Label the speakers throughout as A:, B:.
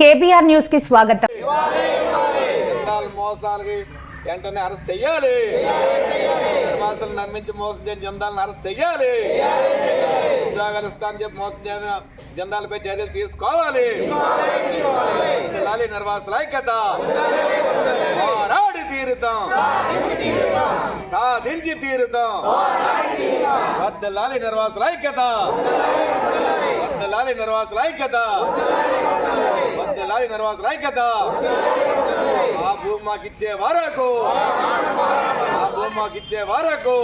A: KBR న్యూస్కి స్వాగతం.
B: మోసాలకి వెంటనే అరెస్ట్ చేయాలి. నిర్మాతలు నమ్మించి మోసం చేయని జెండాలను అరెస్ట్ చేయాలి. ఉద్యోగాలు ఇస్తానని చెప్పి మోసం చేయని జెండాలపై చర్యలు తీసుకోవాలి. నిర్వాసుల ఐక్యత. పోరాడి తీరుతాం. సాధించి తీరుతాం. వద్దలాలి నిర్వాసుల ఐక్యత. వద్దలాలి నిర్వాసుల ఐక్యత. వద్దలాలి నిర్వాసుల ఐక్యత ఆ భూమి మాకు ఇచ్చే వరకు ఆ భూమి మాకు ఇచ్చే వరకు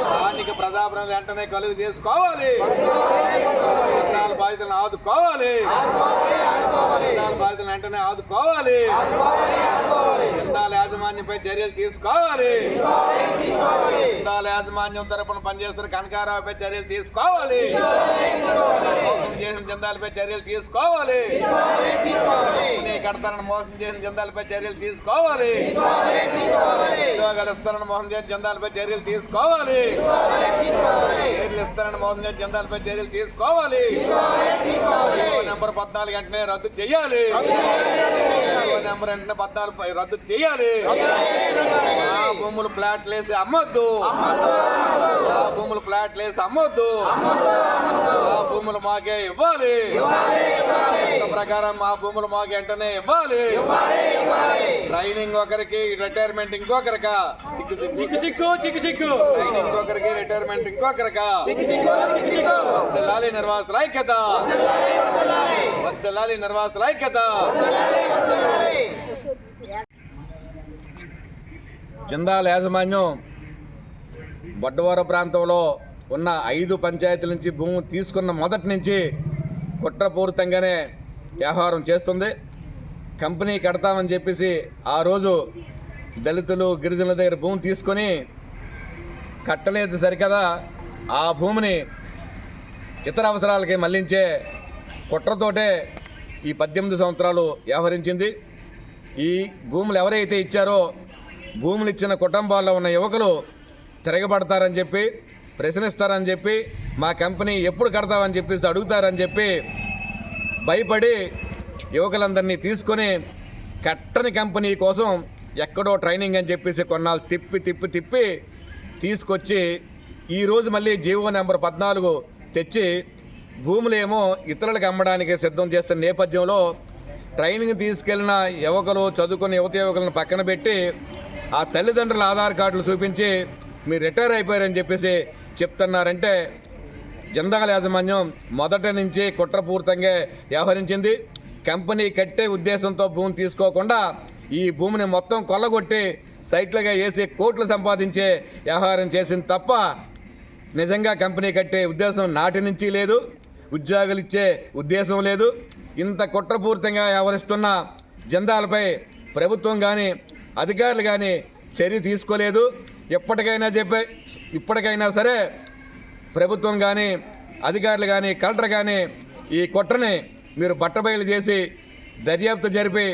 B: స్థానిక ప్రజాప్రతినిధులు వెంటనే కలుగు చేసుకోవాలి. పద్నాలుగు బాధితులను ఆదుకోవాలి. వెంటనే ఆదుకోవాలి. జిందాల యాజమాన్యంపై చర్యలు తీసుకోవాలి. జిందాల యాజమాన్యం తరపున పనిచేస్తున్న కనకారావుపై చర్యలు తీసుకోవాలి. చేసిన జిందాలపై చర్యలు తీసుకోవాలి. కడతానని మోసం చేసిన జందాలపై చర్యలు తీసుకోవాలి. ఉద్యోగాలు ఇస్తానని మోసం చేసిన జందాలపై చర్యలు తీసుకోవాలి ఇస్తానని మోసం చేసిన జందాలపై చర్యలు తీసుకోవాలి. నెంబర్ పద్నాలుగు వెంటనే రద్దు చేయాలి. నెంబర్ వెంటనే పద్నాలుగు రద్దు చేయాలి. భూములు ప్లాట్లు వేసి అమ్మొద్దు. భూములు ప్లాట్లు వేసి అమ్మొద్దు. భూములు మాకే ఇవ్వాలి. ప్రకారం మా భూములు మాకు వెంటనే ఇవ్వాలి. ట్రైనింగ్ ఒకరికి రిటైర్మెంట్ ఇంకొకరికా? చిక్కు చిక్కు. చిక్కు చిక్కు ట్రైనింగ్ ఇంకొకరికి రిటైర్మెంట్ ఇంకొకరికా? వద్దలాలి నిర్వాసుల ఐక్యత. వద్దలాలి నిర్వాసుల ఐక్యత. జిందాల్ యాజమాన్యం బొడ్డవర ప్రాంతంలో ఉన్న ఐదు పంచాయతీల నుంచి భూమి తీసుకున్న మొదటి నుంచి కుట్రపూరితంగానే వ్యవహారం చేస్తుంది. కంపెనీ కడతామని చెప్పేసి ఆ రోజు దళితులు గిరిజనుల దగ్గర భూమి తీసుకొని కట్టలేదు సరికదా. ఆ భూమిని ఇతర అవసరాలకి మళ్ళించే కుట్రతోటే ఈ పద్దెనిమిది సంవత్సరాలు వ్యవహరించింది. ఈ భూములు ఎవరైతే ఇచ్చారో భూములు ఇచ్చిన కుటుంబాల్లో ఉన్న యువకులు తిరగబడతారని చెప్పి ప్రశ్నిస్తారని చెప్పి మా కంపెనీ ఎప్పుడు కడతామని చెప్పేసి అడుగుతారని చెప్పి భయపడి యువకులందరినీ తీసుకొని కట్టని కంపెనీ కోసం ఎక్కడో ట్రైనింగ్ అని చెప్పేసి కొన్నాళ్ళు తిప్పి తిప్పి తిప్పి తీసుకొచ్చి ఈరోజు మళ్ళీ జీవో నెంబర్ పద్నాలుగు తెచ్చి భూములేమో ఇతరులకు అమ్మడానికి సిద్ధం చేస్తున్న నేపథ్యంలో ట్రైనింగ్ తీసుకెళ్ళిన యువకులు చదువుకున్న యువత యువకులను పక్కన పెట్టి ఆ తల్లిదండ్రుల ఆధార్ కార్డులు చూపించి మీరు రిటైర్ అయిపోయారని చెప్పేసి చెప్తున్నారంటే జందాల యాజమాన్యం మొదటి నుంచి కుట్రపూరితంగా వ్యవహరించింది. కంపెనీ కట్టే ఉద్దేశంతో భూమి తీసుకోకుండా ఈ భూమిని మొత్తం కొల్లగొట్టి సైట్లుగా వేసి కోట్లు సంపాదించే వ్యవహారం చేసింది తప్ప నిజంగా కంపెనీ కట్టే ఉద్దేశం నాటి నుంచి లేదు ఉద్యోగులు ఇచ్చే ఉద్దేశం లేదు. ఇంత కుట్రపూరితంగా వ్యవహరిస్తున్న జందాలపై ప్రభుత్వం కానీ అధికారులు కానీ చర్య తీసుకోలేదు. ఎప్పటికైనా చెప్పే ఇప్పటికైనా సరే ప్రభుత్వం కానీ అధికారులు కానీ కలెక్టర్ కానీ ఈ కుట్రని మీరు బట్టబయలు చేసి దర్యాప్తు జరిపి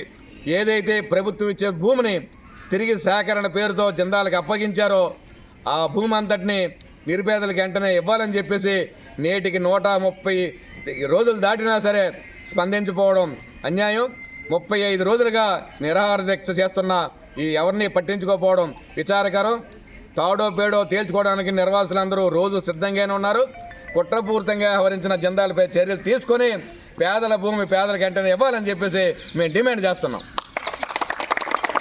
B: ఏదైతే ప్రభుత్వం ఇచ్చే భూమిని తిరిగి సేకరణ పేరుతో జందాలకు అప్పగించారో ఆ భూమి అంతటిని నిరుపేదలకు వెంటనే ఇవ్వాలని చెప్పేసి నేటికి నూట ముప్పై రోజులు దాటినా సరే స్పందించిపోవడం అన్యాయం. ముప్పై ఐదు రోజులుగా నిరాహార దీక్ష చేస్తున్న ఈ ఎవరిని పట్టించుకోకపోవడం విచారకరం. తాడో పేడో తేల్చుకోవడానికి నిర్వాసులందరూ రోజు సిద్ధంగానే ఉన్నారు. కుట్రపూరితంగా వ్యవహరించిన జెండాలపై చర్యలు తీసుకొని పేదల భూమి పేదలకి వెంటనే ఇవ్వాలని చెప్పేసి మేము డిమాండ్ చేస్తున్నాం.